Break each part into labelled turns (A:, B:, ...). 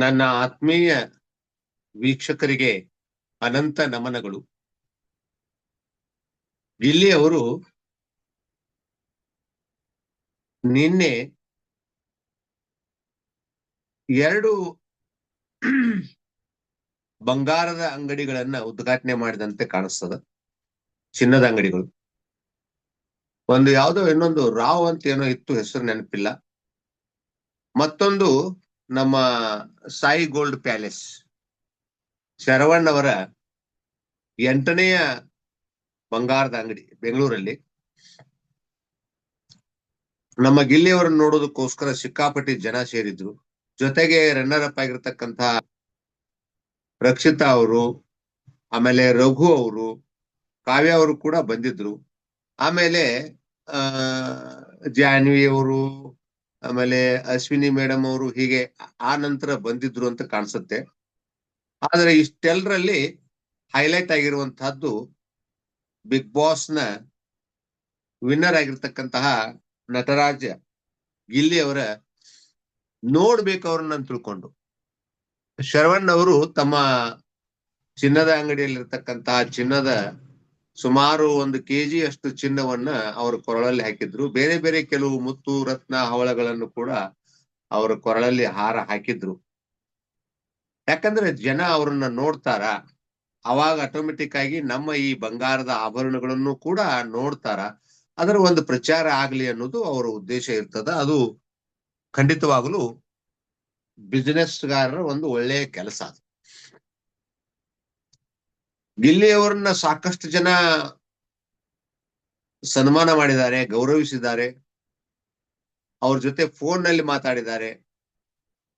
A: ನನ್ನ ಆತ್ಮೀಯ ವೀಕ್ಷಕರಿಗೆ ಅನಂತ ನಮನಗಳು. ಇಲ್ಲಿ ಅವರು ನಿನ್ನೆ ಎರಡು ಬಂಗಾರದ ಅಂಗಡಿಗಳನ್ನ ಉದ್ಘಾಟನೆ ಮಾಡಿದಂತೆ ಕಾಣಿಸ್ತದ. ಚಿನ್ನದ ಅಂಗಡಿಗಳು. ಒಂದು ಯಾವುದೋ ಇನ್ನೊಂದು ರಾವ್ ಅಂತ ಏನೋ ಇತ್ತು, ಹೆಸರು ನೆನಪಿಲ್ಲ. ಮತ್ತೊಂದು ನಮ್ಮ ಸಾಯಿ ಗೋಲ್ಡ್ ಪ್ಯಾಲೇಸ್ ಶರವಣ್ ಅವರ ಎಂಟನೆಯ ಬಂಗಾರದ ಅಂಗಡಿ ಬೆಂಗಳೂರಲ್ಲಿ. ನಮ್ಮ ಗಿಲ್ಲಿಯವರನ್ನು ನೋಡೋದಕ್ಕೋಸ್ಕರ ಸಿಕ್ಕಾಪಟ್ಟಿ ಜನ ಸೇರಿದ್ರು. ಜೊತೆಗೆ ರನ್ನರ್ ಅಪ್ ಆಗಿರ್ತಕ್ಕಂತಹ ರಕ್ಷಿತಾ ಅವರು, ಆಮೇಲೆ ರಘು ಅವರು, ಕಾವ್ಯ ಅವರು ಕೂಡ ಬಂದಿದ್ರು. ಆಮೇಲೆ, ಆ, ಜಾನ್ವಿ ಅವರು ಆಮೇಲೆ ಅಶ್ವಿನಿ ಮೇಡಮ್ ಅವರು ಹೀಗೆ ಆ ನಂತರ ಬಂದಿದ್ರು ಅಂತ ಕಾಣಿಸುತ್ತೆ. ಆದ್ರೆ ಇಷ್ಟೆಲ್ಲರಲ್ಲಿ ಹೈಲೈಟ್ ಆಗಿರುವಂತಹದ್ದು ಬಿಗ್ ಬಾಸ್ನ ವಿನ್ನರ್ ಆಗಿರ್ತಕ್ಕಂತಹ ನಟರಾಜ ಗಿಲ್ಲಿ ಅವರ ನೋಡ್ಬೇಕು ಅವ್ರನ್ನ ತಿಳ್ಕೊಂಡು. ಶರವಣ್ ಅವರು ತಮ್ಮ ಚಿನ್ನದ ಅಂಗಡಿಯಲ್ಲಿರ್ತಕ್ಕಂತಹ ಚಿನ್ನದ ಸುಮಾರು ಒಂದು ಕೆಜಿ ಅಷ್ಟು ಚಿನ್ನವನ್ನ ಅವರು ಕೊರಳಲ್ಲಿ ಹಾಕಿದ್ರು. ಬೇರೆ ಬೇರೆ ಕೆಲವು ಮುತ್ತು, ರತ್ನ, ಹವಳಗಳನ್ನು ಕೂಡ ಅವರ ಕೊರಳಲ್ಲಿ ಹಾರ ಹಾಕಿದ್ರು. ಯಾಕಂದ್ರೆ ಜನ ಅವರನ್ನ ನೋಡ್ತಾರ? ಅವಾಗ ಆಟೋಮೆಟಿಕ್ ಆಗಿ ನಮ್ಮ ಈ ಬಂಗಾರದ ಆಭರಣಗಳನ್ನು ಕೂಡ ನೋಡ್ತಾರ? ಅದರ ಒಂದು ಪ್ರಚಾರ ಆಗ್ಲಿ ಅನ್ನೋದು ಅವರ ಉದ್ದೇಶ ಇರ್ತದ. ಅದು ಖಂಡಿತವಾಗಲೂ ಬಿಸಿನೆಸ್ಗಾರರ ಒಂದು ಒಳ್ಳೆಯ ಕೆಲಸ ಅದು. ಗಿಲ್ಲಿಯವರನ್ನ ಸಾಕಷ್ಟು ಜನ ಸನ್ಮಾನ ಮಾಡಿದ್ದಾರೆ, ಗೌರವಿಸಿದ್ದಾರೆ. ಅವ್ರ ಜೊತೆ ಫೋನ್ನಲ್ಲಿ ಮಾತಾಡಿದ್ದಾರೆ.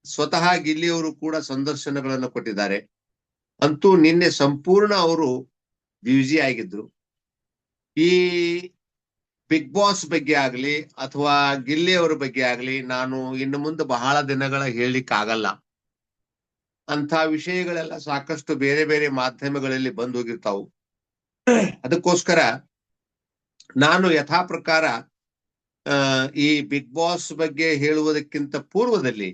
A: ಸ್ವತಃ ಗಿಲ್ಲಿಯವರು ಕೂಡ ಸಂದರ್ಶನಗಳನ್ನು ಕೊಟ್ಟಿದ್ದಾರೆ. ಅಂತೂ ನಿನ್ನೆ ಸಂಪೂರ್ಣ ಅವರು ಬ್ಯುಸಿ ಆಗಿದ್ರು. ಈ ಬಿಗ್ ಬಾಸ್ ಬಗ್ಗೆ ಆಗ್ಲಿ ಅಥವಾ ಗಿಲ್ಲಿಯವರ ಬಗ್ಗೆ ಆಗ್ಲಿ ನಾನು ಇನ್ನು ಮುಂದೆ ಬಹಳ ದಿನಗಳ ಹೇಳಲಿಕ್ಕೆ ಆಗಲ್ಲ ಅಂತ ವಿಷಯಗಳೆಲ್ಲ ಸಾಕಷ್ಟು ಬೇರೆ ಬೇರೆ ಮಾಧ್ಯಮಗಳಲ್ಲಿ ಬಂದು ಹೋಗಿರ್ತಾವು. ಅದಕ್ಕೋಸ್ಕರ ನಾನು ಯಥಾ ಪ್ರಕಾರ ಈ ಬಿಗ್ ಬಾಸ್ ಬಗ್ಗೆ ಹೇಳುವುದಕ್ಕಿಂತ ಪೂರ್ವದಲ್ಲಿ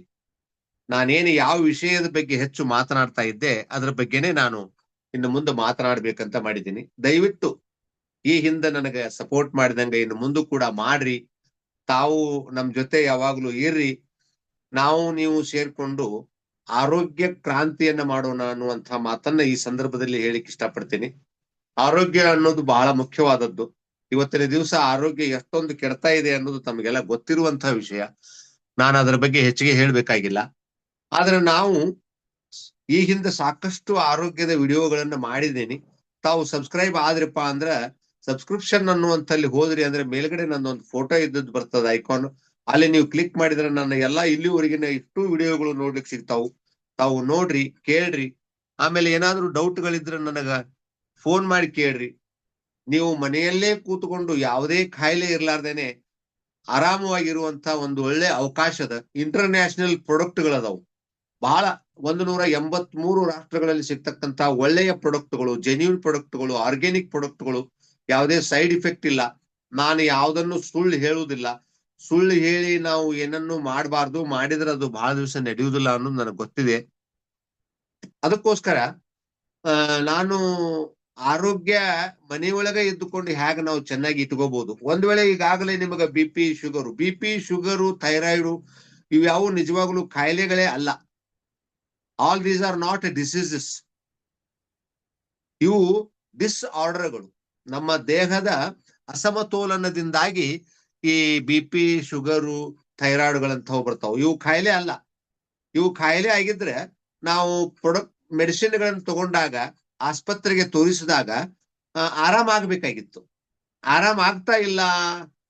A: ನಾನೇನು ಯಾವ ವಿಷಯದ ಬಗ್ಗೆ ಹೆಚ್ಚು ಮಾತನಾಡ್ತಾ ಇದ್ದೆ, ಅದರ ಬಗ್ಗೆನೆ ನಾನು ಇನ್ನು ಮುಂದೆ ಮಾತನಾಡ್ಬೇಕಂತ ಮಾಡಿದ್ದೀನಿ. ದಯವಿಟ್ಟು ಈ ಹಿಂದೆ ನನಗೆ ಸಪೋರ್ಟ್ ಮಾಡಿದಂಗೆ ಇನ್ನು ಮುಂದೆ ಕೂಡ ಮಾಡ್ರಿ. ತಾವು ನಮ್ ಜೊತೆ ಯಾವಾಗ್ಲೂ ಇರ್ರಿ. ನಾವು ನೀವು ಸೇರ್ಕೊಂಡು ಆರೋಗ್ಯ ಕ್ರಾಂತಿಯನ್ನ ಮಾಡೋಣ ಅನ್ನುವಂತಹ ಮಾತನ್ನ ಈ ಸಂದರ್ಭದಲ್ಲಿ ಹೇಳಿಕ್ ಇಷ್ಟಪಡ್ತೀನಿ. ಆರೋಗ್ಯ ಅನ್ನೋದು ಬಹಳ ಮುಖ್ಯವಾದದ್ದು. ಇವತ್ತಿನ ದಿವಸ ಆರೋಗ್ಯ ಎಷ್ಟೊಂದು ಕೆಡ್ತಾ ಇದೆ ಅನ್ನೋದು ತಮಗೆಲ್ಲ ಗೊತ್ತಿರುವಂತಹ ವಿಷಯ. ನಾನು ಅದರ ಬಗ್ಗೆ ಹೆಚ್ಚಿಗೆ ಹೇಳ್ಬೇಕಾಗಿಲ್ಲ. ಆದ್ರೆ ನಾವು ಈ ಹಿಂದೆ ಸಾಕಷ್ಟು ಆರೋಗ್ಯದ ವಿಡಿಯೋಗಳನ್ನ ಮಾಡಿದ್ದೀನಿ. ತಾವು ಸಬ್ಸ್ಕ್ರೈಬ್ ಆದ್ರಪ್ಪ ಅಂದ್ರ ಸಬ್ಸ್ಕ್ರಿಪ್ಷನ್ ಅನ್ನುವಂತಲ್ಲಿ ಹೋದ್ರಿ ಅಂದ್ರೆ ಮೇಲ್ಗಡೆ ನನ್ನೊಂದು ಫೋಟೋ ಇದ್ದದ್ದು ಬರ್ತದ ಐಕಾನ್. ಅಲ್ಲಿ ನೀವು ಕ್ಲಿಕ್ ಮಾಡಿದ್ರೆ ನನ್ನ ಎಲ್ಲಾ ಇಲ್ಲಿವರೆಗಿನ ಇಷ್ಟು ವಿಡಿಯೋಗಳು ನೋಡ್ಲಿಕ್ಕೆ ಸಿಗ್ತಾವು. ತಾವು ನೋಡ್ರಿ, ಕೇಳ್ರಿ. ಆಮೇಲೆ ಏನಾದ್ರೂ ಡೌಟ್ಗಳಿದ್ರೆ ನನಗ ಫೋನ್ ಮಾಡಿ ಕೇಳ್ರಿ. ನೀವು ಮನೆಯಲ್ಲೇ ಕೂತ್ಕೊಂಡು ಯಾವುದೇ ಕಾಯಿಲೆ ಇರ್ಲಾರ್ದೇನೆ ಆರಾಮವಾಗಿರುವಂತ ಒಂದು ಒಳ್ಳೆ ಅವಕಾಶದ ಇಂಟರ್ನ್ಯಾಷನಲ್ ಪ್ರೊಡಕ್ಟ್ಗಳದಾವು ಬಹಳ ಒಂದು ನೂರ ಎಂಬತ್ ಮೂರು ರಾಷ್ಟ್ರಗಳಲ್ಲಿ ಸಿಗ್ತಕ್ಕಂತ ಒಳ್ಳೆಯ ಪ್ರೊಡಕ್ಟ್ಗಳು ಜೆನ್ಯೂನ್ ಪ್ರೊಡಕ್ಟ್ಗಳು ಆರ್ಗ್ಯಾನಿಕ್ ಪ್ರೊಡಕ್ಟ್ಗಳು ಯಾವುದೇ ಸೈಡ್ ಇಫೆಕ್ಟ್ ಇಲ್ಲ. ನಾನು ಯಾವುದನ್ನು ಸುಳ್ಳು ಹೇಳುವುದಿಲ್ಲ. ಸುಳ್ಳು ಹೇಳಿ ನಾವು ಏನನ್ನು ಮಾಡಬಾರ್ದು, ಮಾಡಿದ್ರೆ ಅದು ಬಹಳ ದಿವಸ ನಡೆಯುವುದಿಲ್ಲ ಅನ್ನೋದು ನನಗೆ ಗೊತ್ತಿದೆ. ಅದಕ್ಕೋಸ್ಕರ ನಾನು ಆರೋಗ್ಯ ಮನೆಯೊಳಗೆ ಇದ್ದುಕೊಂಡು ಹೇಗ ನಾವು ಚೆನ್ನಾಗಿ ಇಟ್ಕೋಬಹುದು ಒಂದ್ ವೇಳೆ ಈಗಾಗಲೇ ನಿಮಗ B P sugar, B P sugar, thyroid ಇವ್ಯಾವು ನಿಜವಾಗ್ಲೂ ಕಾಯಿಲೆಗಳೇ ಅಲ್ಲ. All these are not diseases ಇವು ಡಿಸ್ಆರ್ಡರ್ಗಳು ನಮ್ಮ ದೇಹದ ಅಸಮತೋಲನದಿಂದಾಗಿ ಈ ಬಿ, ಪಿ, ಶುಗರು, ಥೈರಾಯ್ಡ್ಗಳಂಥವು ಬರ್ತಾವೆ. ಇವು ಖಾಯಿಲೆ ಅಲ್ಲ. ಇವು ಖಾಯಿಲೆ ಆಗಿದ್ರೆ ನಾವು ಪ್ರೊಡಕ್ಟ್ ಮೆಡಿಸಿನ್ಗಳನ್ನು ತಗೊಂಡಾಗ, ಆಸ್ಪತ್ರೆಗೆ ತೋರಿಸಿದಾಗ ಆರಾಮ ಆಗ್ಬೇಕಾಗಿತ್ತು. ಆರಾಮ ಆಗ್ತಾ ಇಲ್ಲ.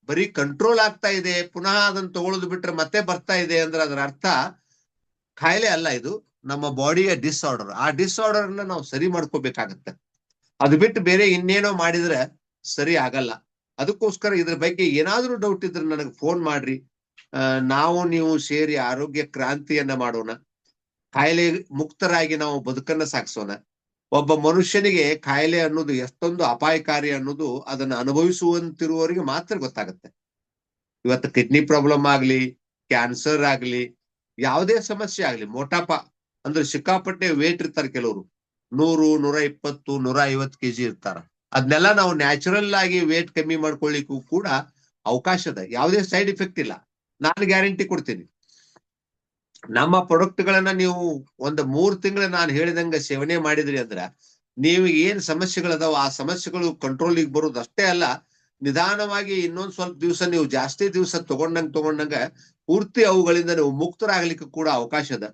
A: ಬರೀ ಕಂಟ್ರೋಲ್ ಆಗ್ತಾ ಇದೆ. ಪುನಃ ಅದನ್ನ ತಗೊಳ್ಳೋದು ಬಿಟ್ರೆ ಮತ್ತೆ ಬರ್ತಾ ಇದೆ ಅಂದ್ರೆ ಅದರ ಅರ್ಥ ಕಾಯಿಲೆ ಅಲ್ಲ ಇದು. ನಮ್ಮ ಬಾಡಿಯ ಡಿಸಾರ್ಡರ್ ಆ ಡಿಸಾರ್ಡರ್ನ ನಾವು ಸರಿ ಮಾಡ್ಕೋಬೇಕಾಗತ್ತೆ. ಅದು ಬಿಟ್ಟು ಬೇರೆ ಇನ್ನೇನೋ ಮಾಡಿದ್ರೆ ಸರಿ ಆಗಲ್ಲ. ಅದಕ್ಕೋಸ್ಕರ ಇದ್ರ ಬಗ್ಗೆ ಏನಾದ್ರೂ ಡೌಟ್ ಇದ್ರೆ ನನಗೆ ಫೋನ್ ಮಾಡ್ರಿ. ನಾವು ನೀವು ಸೇರಿ ಆರೋಗ್ಯ ಕ್ರಾಂತಿಯನ್ನ ಮಾಡೋಣ. ಕಾಯಿಲೆ ಮುಕ್ತರಾಗಿ ನಾವು ಬದುಕನ್ನ ಸಾಗಿಸೋಣ. ಒಬ್ಬ ಮನುಷ್ಯನಿಗೆ ಕಾಯಿಲೆ ಅನ್ನೋದು ಎಷ್ಟೊಂದು ಅಪಾಯಕಾರಿ ಅನ್ನೋದು ಅದನ್ನ ಅನುಭವಿಸುವಂತಿರುವವರಿಗೆ ಮಾತ್ರ ಗೊತ್ತಾಗುತ್ತೆ. ಇವತ್ತು ಕಿಡ್ನಿ ಪ್ರಾಬ್ಲಮ್ ಆಗ್ಲಿ ಕ್ಯಾನ್ಸರ್ ಆಗ್ಲಿ, ಯಾವುದೇ ಸಮಸ್ಯೆ ಆಗ್ಲಿ, ಮೋಟಾಪ ಅಂದ್ರೆ ಸಿಕ್ಕಾಪಟ್ಟೆ ವೇಟ್ ಇರ್ತಾರೆ ಕೆಲವರು. ನೂರು, ನೂರ ಇಪ್ಪತ್ತು, ನೂರ ಐವತ್ತು ಕೆಜಿ ಇರ್ತಾರ. ಅದನ್ನೆಲ್ಲ ನಾವು ನ್ಯಾಚುರಲ್ ಆಗಿ ವೇಟ್ ಕಮ್ಮಿ ಮಾಡ್ಕೊಳ್ಳಿಕ್ಕೂ ಕೂಡ ಅವಕಾಶ ಇದೆ. ಯಾವುದೇ ಸೈಡ್ ಇಫೆಕ್ಟ್ ಇಲ್ಲ. ನಾನು ಗ್ಯಾರಂಟಿ ಕೊಡ್ತೀನಿ. ನಮ್ಮ ಪ್ರೊಡಕ್ಟ್ ಗಳನ್ನ ನೀವು ಒಂದು ಮೂರ್ ತಿಂಗಳ ನಾನು ಹೇಳಿದಂಗ ಸೇವನೆ ಮಾಡಿದ್ರಿ ಅಂದ್ರ ನೀವು ಏನ್ ಸಮಸ್ಯೆಗಳದಾವ ಆ ಸಮಸ್ಯೆಗಳು ಕಂಟ್ರೋಲಿಗೆ ಬರೋದು ಅಷ್ಟೇ ಅಲ್ಲ, ನಿಧಾನವಾಗಿ ಇನ್ನೊಂದ್ ಸ್ವಲ್ಪ ದಿವಸ ನೀವು ಜಾಸ್ತಿ ದಿವಸ ತಗೊಂಡಂಗ ತಗೊಂಡಂಗ ಪೂರ್ತಿ ಅವುಗಳಿಂದ ನೀವು ಮುಕ್ತರಾಗ್ಲಿಕ್ಕೆ ಕೂಡ ಅವಕಾಶ ಅದ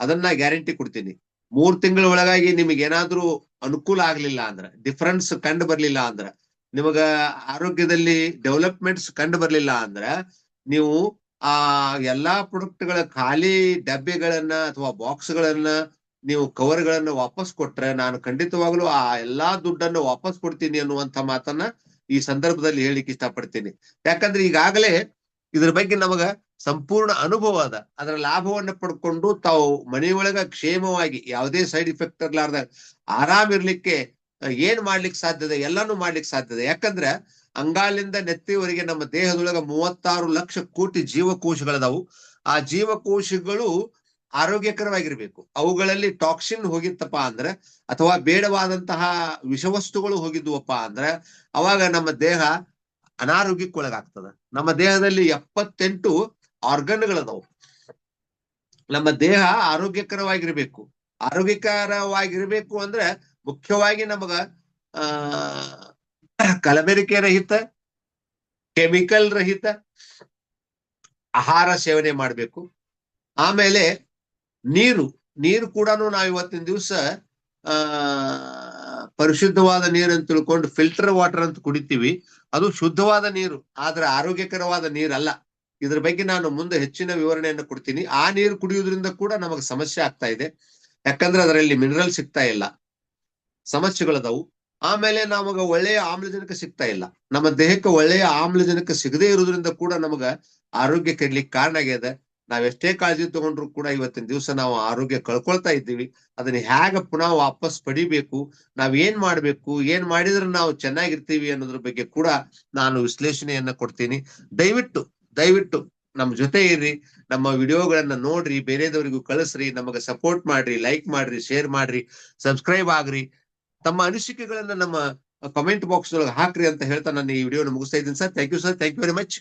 A: ಅದನ್ನ ಗ್ಯಾರಂಟಿ ಕೊಡ್ತೀನಿ. ಮೂರ್ ತಿಂಗಳ ಒಳಗಾಗಿ ನಿಮಗೆ ಏನಾದ್ರೂ ಅನುಕೂಲ ಆಗ್ಲಿಲ್ಲ ಅಂದ್ರ ಡಿಫರೆನ್ಸ್ ಕಂಡು ಬರ್ಲಿಲ್ಲ ಅಂದ್ರ, ನಿಮಗ ಆರೋಗ್ಯದಲ್ಲಿ ಡೆವಲಪ್ಮೆಂಟ್ಸ್ ಕಂಡು ಬರ್ಲಿಲ್ಲ ಅಂದ್ರ, ನೀವು ಆ ಎಲ್ಲಾ ಪ್ರೊಡಕ್ಟ್ಗಳ ಖಾಲಿ ಡಬ್ಬೆಗಳನ್ನ ಅಥವಾ ಬಾಕ್ಸ್ ಗಳನ್ನ ನೀವು ಕವರ್ ಗಳನ್ನ ವಾಪಸ್ ಕೊಟ್ರೆ, ನಾನು ಖಂಡಿತವಾಗ್ಲೂ ಆ ಎಲ್ಲಾ ದುಡ್ಡನ್ನು ವಾಪಸ್ ಕೊಡ್ತೀನಿ ಅನ್ನುವಂತ ಮಾತನ್ನ ಈ ಸಂದರ್ಭದಲ್ಲಿ ಹೇಳಿಕ್ ಇಷ್ಟಪಡ್ತೀನಿ. ಯಾಕಂದ್ರೆ ಈಗಾಗಲೇ ಇದ್ರ ಬಗ್ಗೆ ನಮಗ ಸಂಪೂರ್ಣ ಅನುಭವ ಅದ. ಅದರ ಲಾಭವನ್ನ ಪಡ್ಕೊಂಡು ತಾವು ಮನೆಯೊಳಗ ಕ್ಷೇಮವಾಗಿ ಯಾವುದೇ ಸೈಡ್ ಇಫೆಕ್ಟ್ ಇರ್ಲಾರ್ದ ಆರಾಮ್ ಇರ್ಲಿಕ್ಕೆ ಏನ್ ಮಾಡ್ಲಿಕ್ಕೆ ಸಾಧ್ಯದ ಎಲ್ಲಾನು ಮಾಡ್ಲಿಕ್ಕೆ ಸಾಧ್ಯದ ಯಾಕಂದ್ರೆ ಅಂಗಾಲಿಂದ ನೆತ್ತಿವರೆಗೆ ನಮ್ಮ ದೇಹದೊಳಗ ಮೂವತ್ತಾರು ಲಕ್ಷ ಕೋಟಿ ಜೀವಕೋಶಗಳದಾವು ಆ ಜೀವಕೋಶಗಳು ಆರೋಗ್ಯಕರವಾಗಿರ್ಬೇಕು. ಅವುಗಳಲ್ಲಿ ಟಾಕ್ಸಿನ್ ಹೋಗಿತ್ತಪ್ಪ ಅಂದ್ರೆ, ಅಥವಾ ಬೇಡವಾದಂತಹ ವಿಷವಸ್ತುಗಳು ಹೋಗಿದ್ವಪ್ಪ ಅಂದ್ರೆ, ಅವಾಗ ನಮ್ಮ ದೇಹ ಅನಾರೋಗ್ಯಕ್ಕೊಳಗಾಗ್ತದ. ನಮ್ಮ ದೇಹದಲ್ಲಿ ಎಪ್ಪತ್ತೆಂಟು ಆರ್ಗನ್ಗಳದಾವು ನಮ್ಮ ದೇಹ ಆರೋಗ್ಯಕರವಾಗಿರ್ಬೇಕು. ಆರೋಗ್ಯಕರವಾಗಿರ್ಬೇಕು ಅಂದ್ರೆ ಮುಖ್ಯವಾಗಿ ನಮಗ, ಆ, ಕಲಬೆರಿಕೆ ರಹಿತ, ಕೆಮಿಕಲ್ ರಹಿತ ಆಹಾರ ಸೇವನೆ ಮಾಡ್ಬೇಕು. ಆಮೇಲೆ ನೀರು. ನೀರು ಕೂಡ ನಾವು ಇವತ್ತಿನ ದಿವಸ, ಆ ಪರಿಶುದ್ಧವಾದ ನೀರು ಅಂತ ತಿಳ್ಕೊಂಡು ಫಿಲ್ಟರ್ ವಾಟರ್ ಅಂತ ಕುಡಿತೀವಿ, ಅದು ಶುದ್ಧವಾದ ನೀರು, ಆದ್ರೆ ಆರೋಗ್ಯಕರವಾದ ನೀರಲ್ಲ. ಇದ್ರ ಬಗ್ಗೆ ನಾನು ಮುಂದೆ ಹೆಚ್ಚಿನ ವಿವರಣೆಯನ್ನು ಕೊಡ್ತೀನಿ. ಆ ನೀರು ಕುಡಿಯುವುದರಿಂದ ಕೂಡ ನಮಗೆ ಸಮಸ್ಯೆ ಆಗ್ತಾ ಇದೆ. ಯಾಕಂದ್ರೆ ಅದರಲ್ಲಿ ಮಿನರಲ್ ಸಿಗ್ತಾ ಇಲ್ಲ. ಸಮಸ್ಯೆಗಳದವು. ಆಮೇಲೆ ನಮಗ ಒಳ್ಳೆಯ ಆಮ್ಲಜನಕ ಸಿಗ್ತಾ ಇಲ್ಲ. ನಮ್ಮ ದೇಹಕ್ಕೆ ಒಳ್ಳೆಯ ಆಮ್ಲಜನಕ ಸಿಗದೇ ಇರುವುದರಿಂದ ಕೂಡ ನಮಗ ಆರೋಗ್ಯ ಕೆಡ್ಲಿಕ್ಕೆ ಕಾರಣ ಆಗ್ಯದ. ನಾವ್ ಎಷ್ಟೇ ಕಾಳಜಿ ತಗೊಂಡ್ರು ಕೂಡ ಇವತ್ತಿನ ದಿವಸ ನಾವು ಆರೋಗ್ಯ ಕಳ್ಕೊಳ್ತಾ ಇದ್ದೀವಿ. ಅದನ್ನ ಹೇಗ ಪುನಃ ವಾಪಸ್ ಪಡಿಬೇಕು, ನಾವ್ ಏನ್ ಮಾಡ್ಬೇಕು, ಏನ್ ಮಾಡಿದ್ರೆ ನಾವು ಚೆನ್ನಾಗಿರ್ತೀವಿ ಅನ್ನೋದ್ರ ಬಗ್ಗೆ ಕೂಡ ನಾನು ವಿಶ್ಲೇಷಣೆಯನ್ನ ಕೊಡ್ತೀನಿ. ದಯವಿಟ್ಟು ದಯವಿಟ್ಟು ನಮ್ಮ ಜೊತೆ ಇರ್ರಿ, ನಮ್ಮ ವಿಡಿಯೋಗಳನ್ನ ನೋಡ್ರಿ, ಬೇರೆದವರಿಗೂ ಕಳಿಸ್ರಿ, ನಮಗೆ ಸಪೋರ್ಟ್ ಮಾಡ್ರಿ ಲೈಕ್ ಮಾಡ್ರಿ ಶೇರ್ ಮಾಡ್ರಿ ಸಬ್ಸ್ಕ್ರೈಬ್ ಆಗ್ರಿ. ತಮ್ಮ ಅನಿಸಿಕೆಗಳನ್ನ ನಮ್ಮ ಕಮೆಂಟ್ ಬಾಕ್ಸ್ ಒಳಗೆ ಹಾಕ್ರಿ ಅಂತ ಹೇಳ್ತಾ ನಾನು ಈ ವಿಡಿಯೋನ ಮುಗಿಸ್ತಾ ಇದ್ದೀನಿ sir. Thank you sir thank you very much